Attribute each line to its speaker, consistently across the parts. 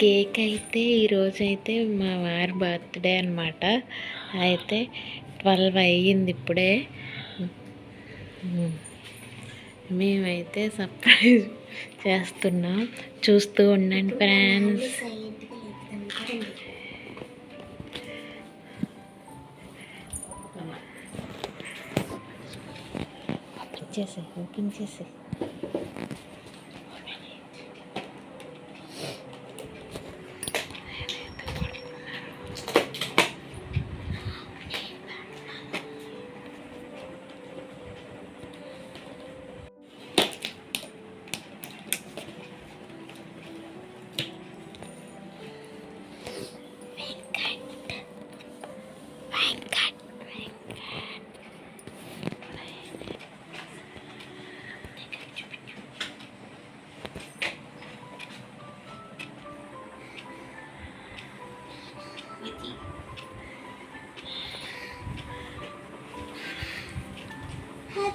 Speaker 1: Cake అయితే ఈరోజు అయితే మా వారి బర్త్డే అనమాట అయితే ట్వెల్వ్ అయ్యింది ఇప్పుడే. మేమైతే సర్ప్రైజ్ చేస్తున్నాం. చూస్తూ ఉండండి ఫ్రెండ్స్. ఓపెన్ చేసి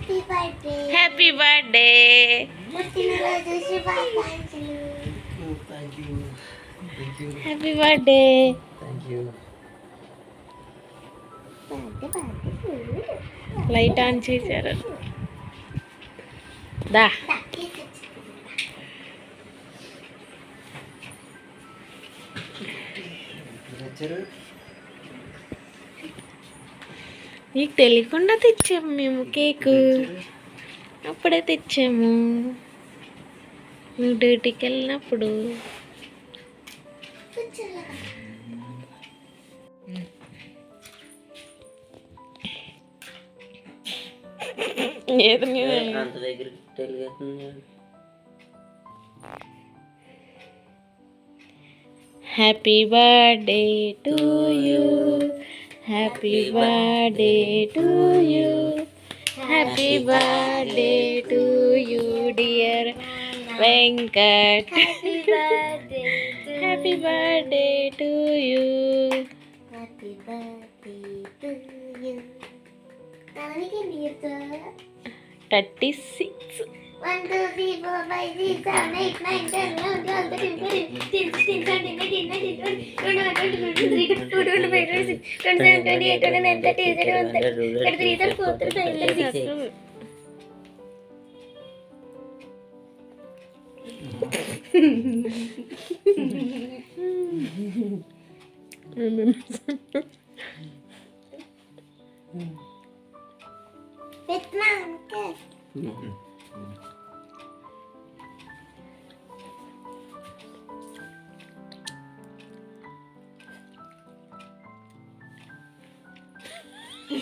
Speaker 2: హ్యాపీ బర్త్డే పుట్టినరోజు శుభాకాంక్షలు
Speaker 3: thank you thank you
Speaker 1: happy birthday
Speaker 3: thank you
Speaker 2: birthday birthday
Speaker 1: light on చేశారు. దా.
Speaker 3: వచ్చారు
Speaker 1: నీకు తెలియకుండా తెచ్చాము మేము కేకు. అప్పుడే తెచ్చాము. నువ్వు డ్యూటీకి వెళ్ళినప్పుడు. ఏది happy birthday to you
Speaker 2: Happy birthday to
Speaker 1: you. Happy
Speaker 2: birthday to you, dear Venkat. Happy birthday. Happy birthday to you. Happy birthday to you. ನನಗೆ ನೀರ್ತ thirty six One, two, three, four, five, six, seven, eight, nine, ten, eleven, twelve, thirteen, fourteen, fifteen, sixteen, seventeen, eighteen, nineteen, twenty, twenty-one, twenty-two, twenty-three, twenty-four, twenty-five, twenty-six, twenty-seven, twenty-eight, twenty-nine, thirty, Mm-hmm.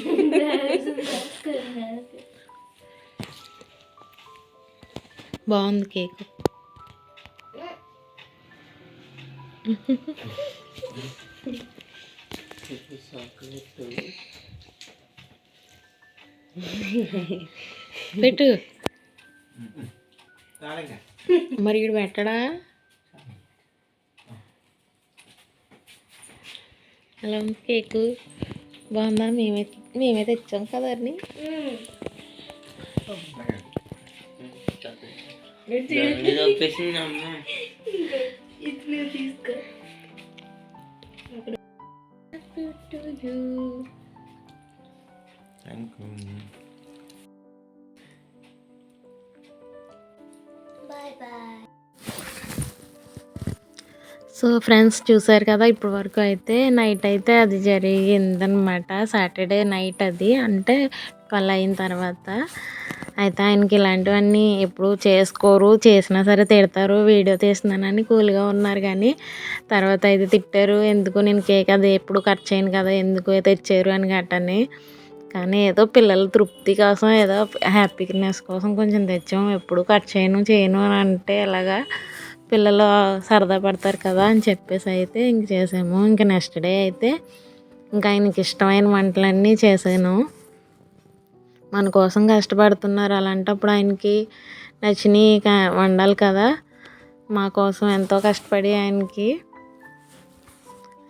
Speaker 1: బాగుంది cake. పెట్టు. మరి ఇడు పెట్టడా? ఎలా ఉంది cake? బాగుందా? మేమే మేమే తెచ్చాం కదా అని
Speaker 2: బాయ్ బాయ్
Speaker 1: సో ఫ్రెండ్స్ చూసారు కదా ఇప్పటి వరకు అయితే నైట్ అయితే అది జరిగిందనమాట సాటర్డే నైట్ అది అంటే ట్వెల్వ్ అయిన తర్వాత. అయితే ఆయనకి ఇలాంటివన్నీ ఎప్పుడు చేసుకోరు చేసినా సరే తిడతారు వీడియో తీస్తున్నానని కూల్గా ఉన్నారు కానీ తర్వాత అయితే తిట్టారు ఎందుకు నేను కేక్ అది ఎప్పుడు కట్ చేయను కదా ఎందుకు తెచ్చారు అని గట్టని. కానీ ఏదో పిల్లల తృప్తి కోసం ఏదో హ్యాపీనెస్ కోసం కొంచెం తెచ్చాము ఎప్పుడు కట్ చేయను చేయను అని అంటే ఎలాగా పిల్లలు సరదా పడతారు కదా అని చెప్పేసి అయితే ఇంక చేసాము. ఇంక నెక్స్ట్ డే అయితే ఇంకా ఆయనకి ఇష్టమైన వంటలన్నీ చేశాను. మన కోసం కష్టపడుతున్నారు. అలాంటప్పుడు ఆయనకి నచ్చినవి వండాలి కదా. మా కోసం ఎంతో కష్టపడి ఆయనకి.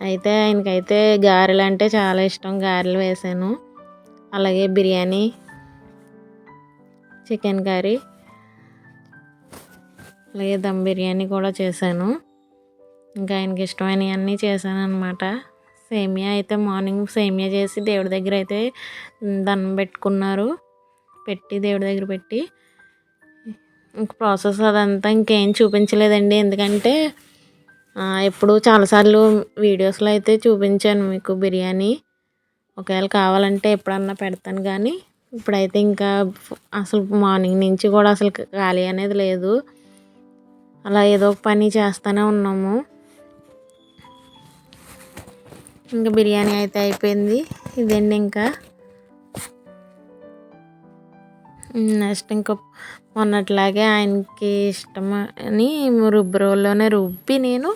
Speaker 1: అయితే ఆయనకైతే గారెలు అంటే చాలా ఇష్టం. గారెలు వేసాను. అలాగే బిర్యానీ చికెన్ కర్రీ అలాగే దమ్ బిర్యానీ కూడా చేశాను. ఇంకా ఆయనకి ఇష్టమైనవన్నీ చేశాను అనమాట సేమియా అయితే మార్నింగ్ సేమియా చేసి దేవుడి దగ్గర అయితే దండం పెట్టుకున్నారు. పెట్టి దేవుడి దగ్గర పెట్టి. ఇంక ప్రాసెస్ అదంతా ఇంకేం చూపించలేదండి. ఎందుకంటే ఎప్పుడు చాలాసార్లు వీడియోస్లో అయితే చూపించాను మీకు బిర్యానీ. ఒకవేళ కావాలంటే ఎప్పుడన్నా పెడతాను కానీ ఇప్పుడైతే ఇంకా అసలు మార్నింగ్ నుంచి కూడా అసలు ఖాళీ అనేది లేదు. అలా ఏదో ఒక పని చేస్తూనే ఉన్నాము. ఇంకా బిర్యానీ అయితే అయిపోయింది. ఇదండి ఇంకా? నెక్స్ట్ ఇంకా మొన్నట్లాగే ఆయనకి ఇష్టం అని రుబ్బు రోల్లోనే రుబ్బి నేను.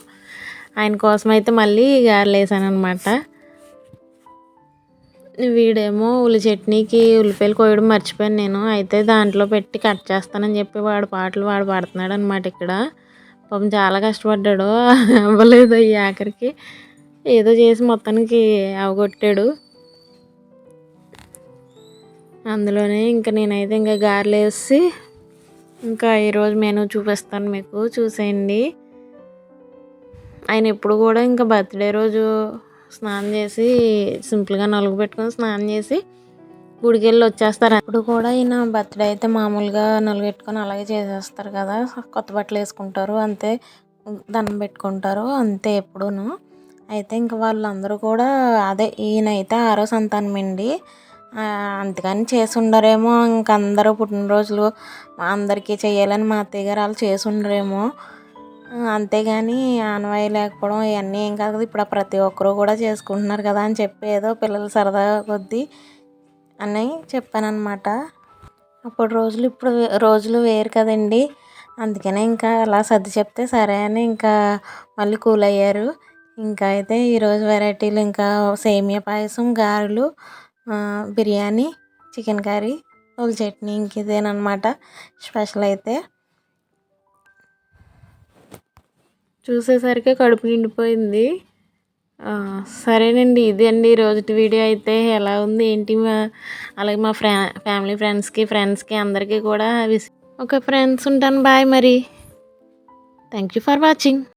Speaker 1: ఆయన కోసం అయితే మళ్ళీ గారెలు వేసాను అనమాట వీడేమో ఉల్లి చట్నీకి ఉల్లిపాయలు కోయడం మర్చిపోయాను నేను. అయితే దాంట్లో పెట్టి కట్ చేస్తానని చెప్పి వాడు పాటలు వాడు పాడుతున్నాడు అనమాట ఇక్కడ. పాపం చాలా కష్టపడ్డాడు. అవ్వలేదు ఈ ఆఖరికి. ఏదో చేసి మొత్తానికి అవగొట్టాడు. అందులోనే ఇంకా నేనైతే ఇంకా గారెలు వేసి ఇంకా ఈరోజు మెనూ చూపిస్తాను మీకు. చూసేయండి. ఆయన ఎప్పుడు కూడా ఇంకా బర్త్డే రోజు స్నానం చేసి సింపుల్గా నలుగు పెట్టుకొని స్నానం చేసి గుడికి వెళ్ళి వచ్చేస్తారు. అప్పుడు కూడా ఈయన బర్త్డే అయితే మామూలుగా నలుగు పెట్టుకొని అలాగే చేసేస్తారు కదా. కొత్త బట్టలు వేసుకుంటారు అంతే. దండం పెట్టుకుంటారు అంతే ఎప్పుడూను. అయితే ఇంకా వాళ్ళందరూ కూడా అదే ఈయనైతే ఆరో సంతానమండి. అంతకని చేసి ఉండరేమో ఇంక అందరూ పుట్టినరోజులు అందరికీ చేయాలని మా అత్తయ్య గారు వాళ్ళు చేసి ఉండరేమో అంతేగాని ఆనవాయి లేకపోవడం ఇవన్నీ ఏం కాదు ఇప్పుడు ఆ ప్రతి ఒక్కరూ కూడా చేసుకుంటున్నారు కదా అని చెప్పి ఏదో పిల్లలు సరదా కొద్దీ అని చెప్పానన్నమాట. అప్పుడు రోజులు ఇప్పుడు వే- రోజులు వేరు కదండి. అందుకనే ఇంకా అలా సర్ది చెప్తే సరే అని ఇంకా మళ్ళీ కూల్ అయ్యారు. ఇంకా అయితే ఈరోజు వెరైటీలు ఇంకా సేమియా పాయసం గారెలు బిర్యానీ చికెన్ కర్రీ ఉల్లి చట్నీ ఇంక ఇదేనమాట స్పెషల్ అయితే చూసేసరికి కడుపు నిండిపోయింది. సరేనండి ఇది అండి రోజుటి వీడియో అయితే. ఎలా ఉంది ఏంటి మా అలాగే మా ఫ్యా ఫ్యామిలీ ఫ్రెండ్స్కి ఫ్రెండ్స్కి అందరికీ కూడా విస్ ఒక ఫ్రెండ్స్ ఉంటాను. బాయ్ మరి. Thank you for watching.